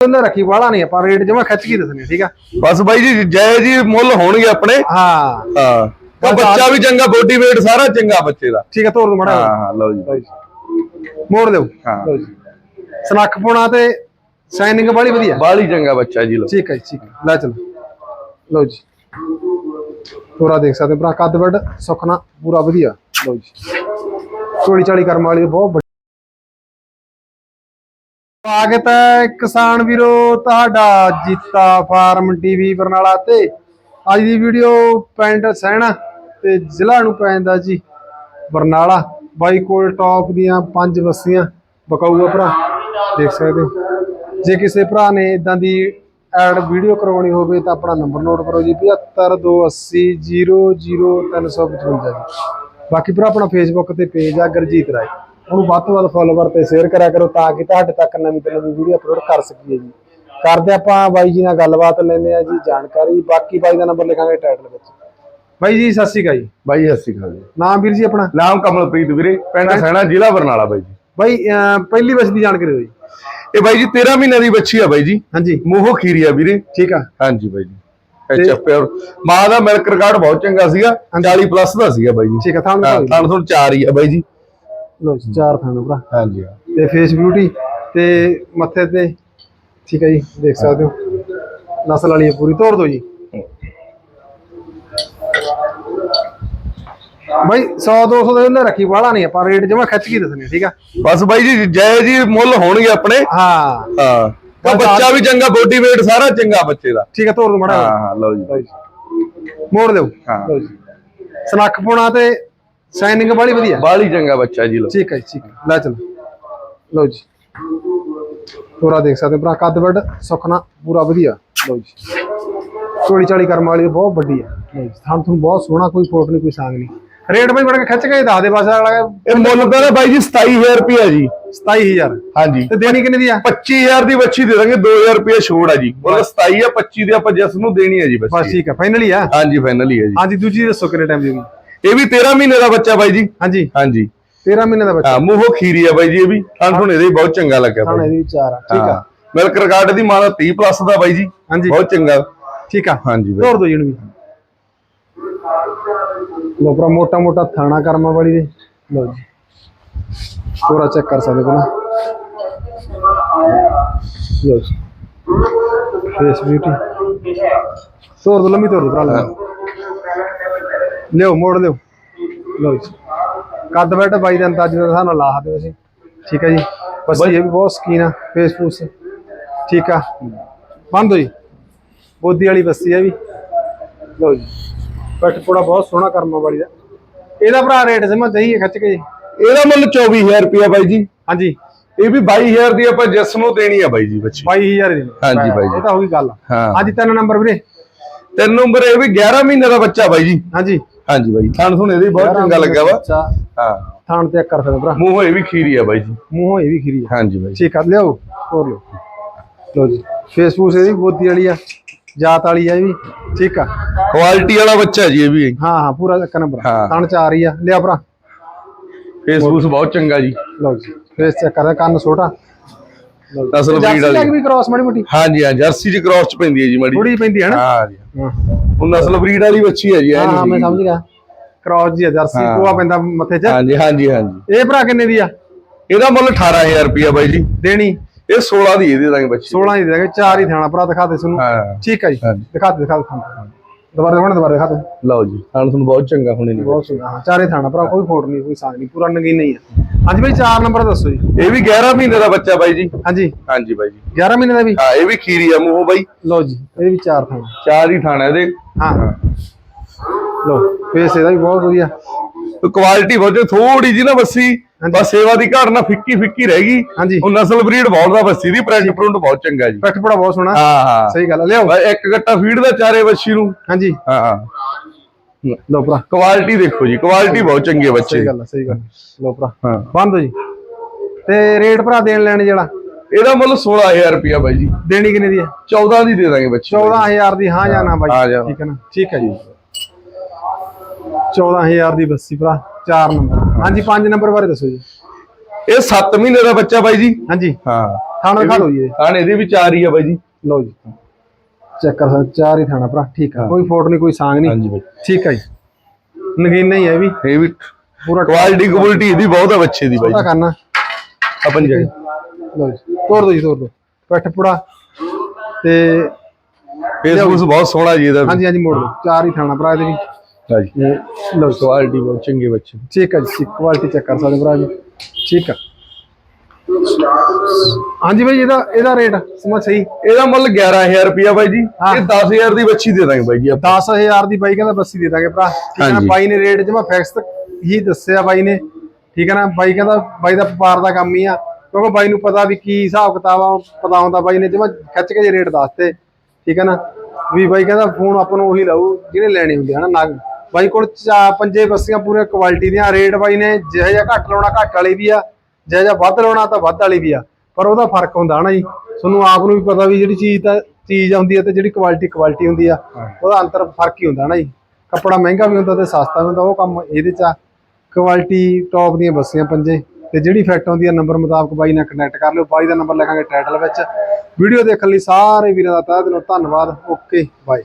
ਉਹਨੇ ਰੱਖੀ ਵਾਲਾ ਨਹੀਂ ਆਪਾਂ ਰੇਟ ਜਮਾ ਖਿੱਚ ਕੇ ਦੱਸਣੇ ਠੀਕ ਆ? ਬਸ ਬਾਈ ਜੀ ਜੈ ਜੀ ਮੁੱਲ ਹੋਣਗੇ ਆਪਣੇ। ਹਾਂ। ਹਾਂ। ਤਾਂ ਬੱਚਾ ਵੀ ਚੰਗਾ ਬੋਡੀ weight ਸਾਰਾ ਚੰਗਾ ਬੱਚੇ ਦਾ। ਠੀਕ ਆ ਤੋਰ ਦੋ ਮੜਾ ਹਾਂ ਹਾਂ ਲਓ ਜੀ। ਮੋੜ ਦਿਓ ਹਾਂ। ਲਓ ਜੀ। ਸਨੱਖ ਪੁਣਾ ਤੇ ਸਾਈਨਿੰਗ ਵਾਲੀ ਵਧੀਆ। ਬਾਲੀ ਚੰਗਾ ਬੱਚਾ ਜੀ ਲਓ। ਠੀਕ ਹੈ ਠੀਕ ਹੈ ਲੈ ਚਲੋ। ਲਓ ਜੀ। ਪੂਰਾ ਦੇਖ ਸਕਦੇ ਭਰਾ ਕੱਦ ਵੱਡ ਸੁਖਣਾ ਪੂਰਾ ਵਧੀਆ। ਲਓ ਜੀ। ਚੋੜੀ ਚਾਲੀ ਕਰਮ ਵਾਲੀ ਬਹੁਤ ਸਵਾਗਤ ਹੈ ਕਿਸਾਨ ਵੀਰੋ, ਤੁਹਾਡਾ ਜੀਤਾ ਫਾਰਮ ਟੀਵੀ ਬਰਨਾਲਾ ਤੇ। ਅੱਜ ਦੀ ਵੀਡੀਓ ਪਿੰਡ ਸਹਿਣਾ ਤੇ ਜ਼ਿਲ੍ਹਾ ਨੂੰ ਪੈਂਦਾ ਜੀ, ਬਰਨਾਲਾ। ਬਾਈ ਕੋਲ ਟੌਪ ਦੀਆਂ ਪੰਜ ਬੱਸੀਆਂ ਬਕਾਊਆ ਭਰਾ, ਦੇਖ ਸਕਦੇ ਹੋ। ਜੇ ਕਿਸੇ ਭਰਾ ਨੇ ਇਦਾਂ ਦੀ ਐਡ ਵੀਡੀਓ ਕਰਵਾਉਣੀ ਹੋਵੇ ਤਾਂ ਆਪਣਾ ਨੰਬਰ ਨੋਟ ਕਰੋ ਜੀ 7528000355 ਜੀ। ਬਾਕੀ ਭਰਾ ਆਪਣਾ ਫੇਸਬੁੱਕ ਤੇ ਪੇਜ ਆ, ਗੁਰਜੀਤ ਰਾਏ। ਉਹਨੂੰ ਵੱਧ ਤੋਂ ਵੱਧ ਫੋਲੋਵਰ ਤੇ ਸ਼ੇਅਰ ਕਰਿਆ ਕਰੋ ਤਾਂ ਕਿ ਤੁਹਾਡੇ ਤੱਕ ਨਵੀਂ ਤੋਂ ਨਵੀਂ ਵੀਡੀਓ ਅਪਲੋਡ ਕਰ ਸਕੀਏ ਜੀ। ਕਰਦੇ ਆਪਾਂ ਬਾਈ ਜੀ ਨਾਲ ਗੱਲਬਾਤ ਲੈਂਦੇ ਆ ਜੀ ਜਾਣਕਾਰੀ। ਬਾਕੀ ਬਾਈ ਦਾ ਨੰਬਰ ਲਿਖਾਂਗੇ ਟਾਈਟਲ ਵਿੱਚ। ਬਾਈ ਜੀ ਸਤਿ ਸ਼੍ਰੀ ਅਕਾਲ ਜੀ। ਬਾਈ ਸਤਿ ਸ਼੍ਰੀ ਅਕਾਲ ਜੀ। ਨਾਮ ਵੀਰ ਜੀ ਆਪਣਾ? ਨਾਮ ਕਮਲਪ੍ਰੀਤ ਵੀਰੇ ਪਿੰਡ ਸੈਣਾ ਜ਼ਿਲ੍ਹਾ ਬਰਨਾਲਾ ਬਾਈ ਜੀ। ਬਾਈ ਪਹਿਲੀ ਵਸ ਦੀ ਜਾਣਕਾਰੀ ਦਿਓ ਜੀ। ਇਹ ਬਾਈ ਜੀ 13 ਮਹੀਨਿਆਂ ਦੀ ਬੱਚੀ ਆ ਬਾਈ ਜੀ। ਹਾਂਜੀ। ਮੂੰਹੋਂ ਖੀਰੀ ਆ ਵੀਰੇ। ਠੀਕ ਆ। ਹਾਂਜੀ ਬਾਈ ਜੀ। ਐਚਐਫ ਪਿਓਰ ਮਾਂ ਦਾ ਮਿਲਕ ਰਿਕਾਰਡ ਬਹੁਤ ਚੰਗਾ ਸੀਗਾ 40 ਪਲੱਸ ਦਾ ਸੀਗਾ ਬਾਈ ਜੀ। ਠੀਕ ਆ ਤੁਹਾਨੂੰ ਹਾਂ ਥਣ ਥਣ ਚਾਰ ਹੀ ਆ ਬਾਈ ਜੀ। ਲੋ ਜੀ ਚਾਰ ਥਾਂ ਭਰਾ। ਹਾਂਜੀ ਤੇ ਫੇਸ ਬਿਊਟੀ ਤੇ ਮੱਥੇ ਤੇ ਠੀਕ ਹੈ ਜੀ ਦੇਖ ਸਕਦੇ ਹੋ। ਨਸਲ ਵਾਲੀ ਹੈ ਪੂਰੀ ਤੋੜ ਦੋ ਜੀ। ਬਾਈ 100 200 ਦੇ ਉਹਨੇ ਰੱਖੀ ਵਾਲਾ ਨਹੀਂ ਆਪਾਂ ਰੇਟ ਜਮਾ ਖਿੱਚ ਕੇ ਦੱਸਣੇ ਠੀਕ ਆ? ਬਸ ਬਾਈ ਜੀ ਜੈ ਜੀ ਮੁੱਲ ਹੋਣਗੇ ਆਪਣੇ। ਹਾਂ। ਹਾਂ। ਤਾਂ ਬੱਚਾ ਵੀ ਚੰਗਾ ਬੋਡੀ weight ਸਾਰਾ ਚੰਗਾ ਬੱਚੇ ਦਾ। ਠੀਕ ਆ ਤੋੜ ਦੋ ਮੜਾ ਹਾਂ ਹਾਂ ਲਓ ਜੀ। ਮੋੜ ਦਿਓ। ਹਾਂ। ਲਓ ਜੀ। ਸਨੱਖ ਪੁਣਾ ਤੇ ਸਾਈਨਿੰਗ ਵਾਲੀ ਵਧੀਆ। ਬਾਲੀ ਚੰਗਾ ਬੱਚਾ ਜੀ ਲਓ। ਠੀਕ ਹੈ ਠੀਕ ਹੈ। ਲੈ ਚਲੋ। ਲਓ ਜੀ। ਪੂਰਾ ਦੇਖ ਸਕਦੇ ਭਰਾ ਕੱਦ ਵੱਡ ਸੁਖਣਾ ਪੂਰਾ ਵਧੀਆ। ਲਓ ਜੀ। ਚੋੜੀ ਚਾਲੀ ਕਰਮ ਵਾਲੀ ਬਹੁਤ ਵੱਡੀ ਹੈ। ਲਓ ਜੀ। ਥਣ ਤੁਹਾਨੂੰ ਬਹੁਤ ਸੋਹਣਾ ਕੋਈ ਫੋਟ ਨਹੀਂ ਕੋਈ ਸਾਂਗ ਨਹੀਂ। ਰੇਟ ਬਈ ਬੜਾ ਖਿੱਚ ਕੇ ਦੱਸ ਦੇ ਬਸ ਅਗਲਾ ਇਹ ਮੁੱਲ ਤਾਂ ਬਾਈ ਜੀ 27000 ਰੁਪਿਆ ਜੀ। 27000 ਹਾਂਜੀ। ਤੇ ਦੇਣੀ ਕਿੰਨੇ ਦੀ ਆ? 25000 ਦੀ ਬੱਚੀ ਦੇ ਦਾਂਗੇ 2000 ਰੁਪਏ ਛੋੜ ਆ ਜੀ। ਮੁੱਲ 27 ਆ 25 ਦੀ ਆਪਾਂ ਜਿਸ ਨੂੰ ਦੇਣੀ ਹੈ ਜੀ ਬਸ ਬੱਚੀ ਠੀਕ ਹੈ ਫਾਈਨਲ ਆ। ਹਾਂਜੀ ਫਾਈਨਲ ਹੈ ਜੀ। ਹਾਂਜੀ ਦੂਜੀ ਦੱਸੋ ਕਿੰਨੇ ਟਾਈਮ ਦੀ ਹੋਗੀ ਇਹ ਵੀ 13 ਮਹੀਨੇ ਦਾ ਬੱਚਾ ਬਾਈ ਜੀ। ਹਾਂਜੀ। ਹਾਂਜੀ। 13 ਮਹੀਨੇ ਦਾ ਬੱਚਾ। ਹਾਂ ਮੂੰਹੋਂ ਖੀਰੀ ਆ ਬਾਈ ਜੀ ਇਹ ਵੀ। ਤਾਂ ਤੁਹਾਨੂੰ ਇਹਦੇ ਹੀ ਬਹੁਤ ਚੰਗਾ ਲੱਗਿਆ ਥਾਣੇ ਬਾਈ ਦੀ ਚਾਰ ਆ। ਠੀਕ ਆ। ਮਿਲਕ ਰਿਕਾਰਡ ਦੀ ਮਾਂ ਦਾ 30 ਪਲੱਸ ਦਾ ਬਾਈ ਜੀ। ਹਾਂਜੀ। ਬਹੁਤ ਚੰਗਾ। ਠੀਕ ਆ। ਹਾਂਜੀ ਬਾਈ। ਤੋੜ ਦੋ ਜਿਹਨੂੰ ਵੀ। ਲੋ ਭਰਾ ਮੋਟਾ ਮੋਟਾ ਥਾਣਾ ਕਰਮਾ ਵਾਲੀ ਦੇ। ਲੋ ਜੀ। ਪੂਰਾ ਚੈੱਕ ਕਰ ਸਕਦੇ ਹੋ ਨਾ ਲੋ ਜੀ। ਫੇਸ ਬਿਊਟੀ ਤੋੜ ਦੋ ਲੰਮੀ ਤੋੜ ਦੋ ਭਰਾ ਲੈ ਲਿਓ ਮੋੜ ਲਿਓ। ਲੋ ਜੀ। ਕੱਦ ਬੈਠ ਬਾਈ ਦਾ ਅੰਦਾਜ਼ ਦੇ ਸਾਨੂੰ ਲਾ ਦਿਓ ਅਸੀਂ ਠੀਕ ਹੈ ਜੀ। ਬਸ ਇਹ ਵੀ ਬਹੁਤ ਸਕੀਨ ਆ ਫੇਸ ਫੂਸ ਠੀਕ ਆ। ਬੰਦ ਹੋਈ ਬੋਦੀ ਵਾਲੀ ਬੱਸੀ ਆ ਵੀ। ਲਓ ਜੀ। ਪੱਟ ਪੋੜਾ ਬਹੁਤ ਸੋਹਣਾ ਕਰਮਾ ਵਾਲੀ ਦਾ। ਇਹਦਾ ਭਰਾ ਰੇਟ ਜਮਾ ਦਈ ਖੱਚ ਕੇ ਜੀ। ਇਹਦਾ ਮੁੱਲ 24000 ਰੁਪਿਆ ਬਾਈ ਜੀ। ਹਾਂਜੀ। ਇਹ ਵੀ 22000 ਦੀ ਆਪਾਂ ਜਿਸ ਨੂੰ ਦੇਣੀ ਆ ਬਾਈ ਜੀ ਬੱਚੀ। 22000 ਦੀ। ਹਾਂਜੀ ਬਾਈ ਜੀ। ਇਹ ਤਾਂ ਹੋ ਗਈ ਗੱਲ। ਹਾਂ। ਹਾਂਜੀ ਤਿੰਨ ਨੰਬਰ ਵੀਰੇ। ਤਿੰਨ ਨੰਬਰ ਇਹ ਵੀ 11 ਮਹੀਨੇ ਦਾ ਬੱਚਾ ਬਾਈ ਜੀ। ਹਾਂਜੀ। ਹਾਂਜੀ ਬਾਈ ਥਣ ਤੁਹਾਨੂੰ ਇਹਦੇ ਬਹੁਤ ਚੰਗਾ ਲੱਗਾ ਵਾ। ਹਾਂ। ਥਾਣ ਤੇ ਕਰ ਸਕਦੇ ਭਰਾ। ਮੂੰਹੋਂ ਇਹ ਵੀ ਖੀਰੀ ਆ ਬਾਈ ਜੀ। ਮੂੰਹੋਂ ਇਹ ਵੀ ਖੀਰੀ ਆ। ਹਾਂਜੀ ਬਾਈ। ਠੀਕ ਆ ਲਿਆਓ ਹੋਰ ਲਿਓ ਲਓ ਜੀ ਫੇਸਬੁੱਕ ਇਹਦੀ ਬੋਦੀ ਵਾਲੀ ਆ ਜਾਤ ਵਾਲੀ ਆ ਇਹ ਵੀ। ਠੀਕ ਆ। ਕੁਆਲਿਟੀ ਵਾਲਾ ਬੱਚਾ ਜੀ ਇਹ ਵੀ। ਹਾਂ ਹਾਂ ਪੂਰਾ ਇੱਕ ਨੰਬਰ। ਥਾਣ ਚ ਆ ਰਹੀ ਆ। ਲਿਆ ਭਰਾ। ਫੇਸਬੁੱਕ ਬਹੁਤ ਚੰਗਾ ਜੀ। ਲਓ ਜੀ ਫੇਸ ਚੈੱਕ ਕਰਦਾ ਕੰਨ ਛੋਟਾ। ਨਸਲ ਜਰਸੀ ਵਾਲੀ। ਵੀ ਕ੍ਰਾਸ ਮਾੜੀ ਮੋਟੀ? ਹਾਂਜੀ ਹਾਂ ਜਰਸੀ ਚ ਕ੍ਰਾਸ ਚ ਪੈਂਦੀ ਹੈ ਜੀ ਮਾੜੀ। ਥੋੜੀ ਪੈਂਦੀ ਹੈ ਨਾ? ਹਾਂ ਜੀ। ਉਹ ਨਸਲ ਬਰੀਡ ਵਾਲੀ ਬੱਚੀ ਹੈ ਜੀ ਹਾਂ ਮੈਂ। ਸਮਝ ਗਿਆ। ਕ੍ਰਾਸ ਜੀ ਜਰਸੀ। ਕੋਆ ਪੈਂਦਾ ਮੱਥੇ 'ਚ। ਹਾਂਜੀ ਹਾਂਜੀ ਹਾਂਜੀ। ਇਹ ਭਰਾ ਕਿੰਨੇ ਦੀ ਆ? ਇਹਦਾ ਮੁੱਲ 18000 ਰੁਪਿਆ ਬਾਈ ਜੀ। ਦੇਣੀ? ਇਹ 16 ਦੀ ਇਹਦੇ ਦਾਂਗੇ ਬੱਚੀ 16 ਹੀ ਦੇ ਦਾਂਗੇ ਚਾਰ ਹੀ ਥਾਣਾ ਭਰਾ ਦਿਖਾ ਦੇ ਹਾਂ। ਠੀਕ ਹੈ ਜੀ। ਦਿਖਾ ਦੇ ਦਿਖਾ ਦੇ ਥਾਣਾ ਦੁਬਾਰਾ ਦਿਖਾਣਾ ਦੁਬਾਰਾ ਦਿਖਾ ਦੇ। ਲਓ ਜੀ ਸਾਨੂੰ ਤੁਹਾਨੂੰ ਬਹੁਤ ਚੰਗਾ ਹੁਣੇ ਨਹੀਂ। ਬਹੁਤ ਸੁਣਾ ਹਾਂ ਚਾਰੇ ਥਾਣਾ ਭਰਾ ਕੋਈ ਫੋਟ ਨਹੀਂ ਕੋਈ ਸਾਗ ਨਹੀਂ ਪੂਰਾ ਨਗੀ ਨਹੀਂ ਆ। ਹਾਂਜੀ ਭਾਈ ਚਾਰ ਨੰਬਰ ਦੱਸੋ ਜੀ। ਇਹ ਵੀ 11 ਮਹੀਨੇ ਦਾ ਬੱਚਾ ਬਾਈ ਜੀ। ਹਾਂਜੀ। ਹਾਂਜੀ ਬਾਈ ਜੀ। 11 ਮਹੀਨੇ ਦਾ ਵੀ? ਹਾਂ ਇਹ ਵੀ ਖੀਰੀ ਆ ਮੂੰਹੋਂ ਬਾਈ। ਲਓ ਜੀ ਇਹ ਵੀ ਚਾਰ ਥਾਣਾ। ਚਾਰ ਹੀ ਥਾਣਾ ਇਹਦੇ। ਹਾਂ। ਲਓ ਫੇਸ ਇਹਦਾ ਵੀ ਬਹੁਤ ਵਧੀਆ। ਕੁਆਲਿਟੀ ਬਹੁਤ ਥੋੜੀ ਜੀ ਨਾ ਬੱਸੀ ਬਸ ਸੇਵਾ ਦੀ ਘਾਟ ਨਾ ਫਿੱਕੀ ਫਿੱਕੀ ਰਹਿ ਗਈ। ਹਾਂਜੀ। ਉਹ ਨਸਲ ਬਰੀਡ ਬਹੁਤ ਦਾ ਬੱਸੀ ਦੀ ਪ੍ਰਿੰਟ ਪ੍ਰਿੰਟ ਬਹੁਤ ਚੰਗਾ ਜੀ। ਪਿੱਠ ਪੜਾ ਬਹੁਤ ਸੋਹਣਾ। ਹਾਂ ਹਾਂ। ਸਹੀ ਗੱਲ ਲਿਆਓ। ਬਸ ਇੱਕ ਗੱਟਾ ਫੀਡ ਦਾ ਚਾਰੇ ਬੱਚੀ ਨੂੰ। ਹਾਂਜੀ। ਹਾਂ ਹਾਂ। ਲਓ ਭਰਾ ਕੁਆਲਿਟੀ ਦੇਖੋ ਜੀ ਕੁਆਲਿਟੀ ਬਹੁਤ ਚੰਗੀ ਹੈ ਬੱਚੇ ਸਹੀ ਦੀ ਗੱਲ ਸਹੀ ਗੱਲ। ਲਓ ਭਰਾ ਹਾਂ ਬੰਦ ਹੋ ਜੀ। ਤੇ ਰੇਟ ਭਰਾ ਦੇਣ ਲੈਣ ਜਿਹੜਾ? ਇਹਦਾ ਮੁੱਲ 16000 ਰੁਪਿਆ ਬਾਈ ਜੀ। ਦੇਣੀ ਕਿੰਨੇ ਦੀ ਆ? 14 ਦੀ ਦੇ ਦਾਂਗੇ ਬੱਚੀ 14000 ਦੀ ਹਾਂ ਜਾਂ ਨਾ ਹਾਂ ਬਾਈ। ਠੀਕ ਹੈ ਨਾ? ਠੀਕ ਹੈ ਜੀ। 14000 ਦੀ ਬੱਸੀ ਭਰਾ 4 ਨੰਬਰ। ਹਾਂਜੀ 5 ਨੰਬਰ ਬਾਰੇ ਦੱਸੋ ਜੀ। ਇਹ 7 ਮਹੀਨੇ ਦਾ ਬੱਚਾ ਬਾਈ ਜੀ। ਹਾਂਜੀ। ਹਾਂ। ਥਾਣਾ ਖਾ ਲਓ ਜੀ। ਥਾਣ ਇਹਦੇ ਵੀ ਚਾਰ ਹੀ ਆ ਬਾਈ ਜੀ। ਲਓ ਜੀ। ਚੈੱਕ ਕਰ ਸਕਦੇ ਚਾਰ ਹੀ ਥਾਣਾ ਭਰਾ ਠੀਕ ਆ। ਕੋਈ ਫੋਟ ਨਹੀਂ ਕੋਈ ਸਾਂਗ ਨਹੀਂ। ਹਾਂਜੀ ਬਾਈ। ਠੀਕ ਆ ਜੀ। ਨਗੀਨਾ ਹੀ ਹੈ ਵੀ। ਇਹ ਵੀ ਪੂਰਾ ਕੁਆਲਿਟੀ ਕੁਆਲਿਟੀ ਇਹਦੀ ਬਹੁਤ ਆ ਬੱਚੇ ਦੀ ਬਾਈ। ਕਰਨਾ। ਆਪਨ ਜੀ ਲਓ ਜੀ ਤੋੜ ਦੋ ਜੀ ਤੋੜ ਦੋ। ਪਿੱਠ ਪੁੜਾ ਤੇ ਫੇਸਬੁੱਕ ਬਹੁਤ ਸੋਹਣਾ ਜੀ ਇਹਦਾ। ਹਾਂਜੀ ਹਾਂਜੀ ਮੋੜ ਦੋ ਚਾਰ ਹੀ ਥਾਣਾ ਭਰਾ ਇਹਦੇ ਵੀ। ਹਾਂਜੀ। ਲਓ ਕੁਆਲਿਟੀ ਬਹੁਤ ਚੰਗੇ ਬੱਚੇ। ਠੀਕ ਹੈ ਜੀ ਕੁਆਲਿਟੀ ਚੈੱਕ ਕਰ ਸਕਦੇ ਭਰਾ ਜੀ। ਠੀਕ ਆ। ਹਾਂਜੀ ਭਾਈ ਇਹਦਾ ਇਹਦਾ ਰੇਟ ਸਮਝ ਸਹੀ। ਇਹਦਾ ਮੁੱਲ 11000 ਰੁਪਿਆ ਬਾਈ ਜੀ। ਇਹ 10000 ਦੀ ਬੱਚੀ ਦੇ ਦਾਂਗੇ ਬਾਈ ਜੀ ਆਪਾਂ। 10000 ਦੀ ਬਾਈ ਕਹਿੰਦਾ ਬੱਸੀ ਦੇ ਦਾਂਗੇ ਭਰਾ। ਠੀਕ ਹੈ ਨਾ। ਬਾਈ ਨੇ ਰੇਟ ਜਮਾ ਫਿਕਸ ਹੀ ਦੱਸਿਆ ਬਾਈ ਨੇ। ਠੀਕ ਹੈ ਨਾ ਬਾਈ ਕਹਿੰਦਾ ਬਾਈ ਦਾ ਵਪਾਰ ਦਾ ਕੰਮ ਹੀ ਆ। ਕਿਉਂਕਿ ਬਾਈ ਨੂੰ ਪਤਾ ਵੀ ਕੀ ਹਿਸਾਬ ਕਿਤਾਬ ਆ ਪਤਾ ਹੁੰਦਾ ਬਾਈ ਨੇ ਜਮਾ ਖਿੱਚ ਕੇ ਜੇ ਰੇਟ ਦੱਸਤੇ। ਠੀਕ ਹੈ ਨਾ ਵੀ ਬਾਈ ਕਹਿੰਦਾ ਫੋਨ ਆਪਾਂ ਨੂੰ ਉਹੀ ਲਾਊ ਜਿਹਨੇ ਲੈਣੇ ਹੁੰਦੇ ਹਨਾ ਨਗ। ਬਾਈ ਕੋਲ ਪੰਜੇ ਬੱਸੀਆਂ ਪੂਰੇ ਕੁਆਲਿਟੀ ਦੀਆਂ। ਰੇਟ ਬਾਈ ਨੇ ਜਿਹੋ ਜਿਹਾ ਘੱਟ ਲਾਉਣਾ ਘੱਟ ਵਾਲੀ ਵੀ ਆ। ਜਿਹੋ ਜਿਹਾ ਵੱਧ ਲਾਉਣਾ ਤਾਂ ਵੱਧ ਵਾਲੀ ਵੀ ਆ ਪਰ ਉਹਦਾ ਫ਼ਰਕ ਹੁੰਦਾ ਹਨਾ ਜੀ। ਤੁਹਾਨੂੰ ਆਪ ਨੂੰ ਵੀ ਪਤਾ ਵੀ ਜਿਹੜੀ ਚੀਜ਼ ਤਾਂ ਚੀਜ਼ ਆਉਂਦੀ ਹੈ ਤੇ ਜਿਹੜੀ ਕੁਆਲਿਟੀ ਕੁਆਲਿਟੀ ਹੁੰਦੀ ਆ ਉਹਦਾ ਅੰਤਰ ਫ਼ਰਕ ਹੀ ਹੁੰਦਾ ਨਾ ਜੀ। ਕੱਪੜਾ ਮਹਿੰਗਾ ਵੀ ਹੁੰਦਾ ਤੇ ਸਸਤਾ ਵੀ ਹੁੰਦਾ ਉਹ ਕੰਮ ਇਹਦੇ ਚ ਆ। ਕੁਆਲਿਟੀ ਟੌਪ ਦੀਆਂ ਬੱਸੀਆਂ ਪੰਜੇ ਤੇ ਜਿਹੜੀ ਫਿੱਟ ਆਉਂਦੀ ਆ ਨੰਬਰ ਮੁਤਾਬਕ ਬਾਈ ਨਾਲ ਕਨੈਕਟ ਕਰ ਲਿਓ। ਬਾਈ ਦਾ ਨੰਬਰ ਲਿਖਾਂਗੇ ਟਾਈਟਲ ਵਿੱਚ। ਵੀਡੀਓ ਦੇਖਣ ਲਈ ਸਾਰੇ ਵੀਰਾਂ ਦਾ ਤਹਿ ਦਿਲੋਂ ਧੰਨਵਾਦ। Okay bye